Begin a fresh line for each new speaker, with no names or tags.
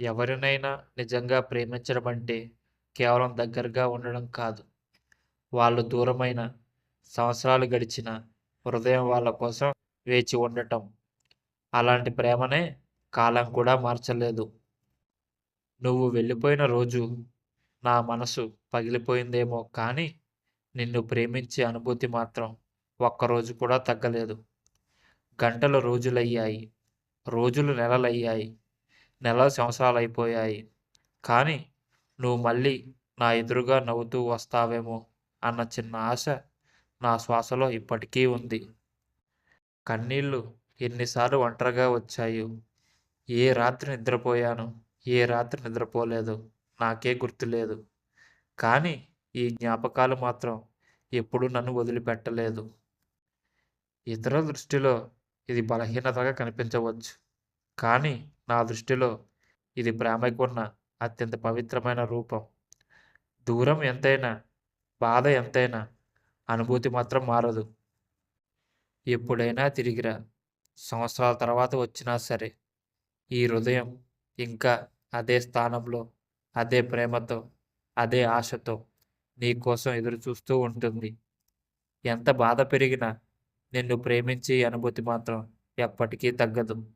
ఎవరినైనా నిజంగా ప్రేమించడం అంటే కేవలం దగ్గరగా ఉండడం కాదు. వాళ్ళు దూరమైన, సంవత్సరాలు గడిచిన హృదయం వాళ్ళ కోసం వేచి ఉండటం. అలాంటి ప్రేమనే కాలం కూడా మార్చలేదు. నువ్వు వెళ్ళిపోయిన రోజు నా మనసు పగిలిపోయిందేమో కానీ నిన్ను ప్రేమించే అనుభూతి మాత్రం ఒక్కరోజు కూడా తగ్గలేదు. గంటలు రోజులయ్యాయి. రోజులు నెలలయ్యాయి. నెల సంవత్సరాలు అయిపోయాయి కానీ నువ్వు మళ్ళీ నా ఎదురుగా నవ్వుతూ వస్తావేమో అన్న చిన్న ఆశ నా శ్వాసలో ఇప్పటికీ ఉంది. కన్నీళ్ళు ఎన్నిసార్లు ఒంటరిగా వచ్చాయో, ఏ రాత్రి నిద్రపోయాను ఏ రాత్రి నిద్రపోలేదు నాకే గుర్తులేదు. కానీ ఈ జ్ఞాపకాలు మాత్రం ఎప్పుడూ నన్ను వదిలిపెట్టలేదు. ఇతరుల దృష్టిలో ఇది బలహీనతగా కనిపించవచ్చు. కానీ నా దృష్టిలో ఇది ప్రేమకున్న అత్యంత పవిత్రమైన రూపం. దూరం ఎంతైనా, బాధ ఎంతైనా అనుభూతి మాత్రం మారదు. ఎప్పుడైనా తిరిగిరా. సంవత్సరాల తర్వాత వచ్చినా సరే. ఈ హృదయం ఇంకా అదే స్థానంలో, అదే ప్రేమతో, అదే ఆశతో నీకోసం ఎదురు ఎదురుచూస్తూ ఉంటుంది. ఎంత బాధ పెరిగినా నిన్ను ప్రేమించే అనుభూతి మాత్రం ఎప్పటికీ తగ్గదు.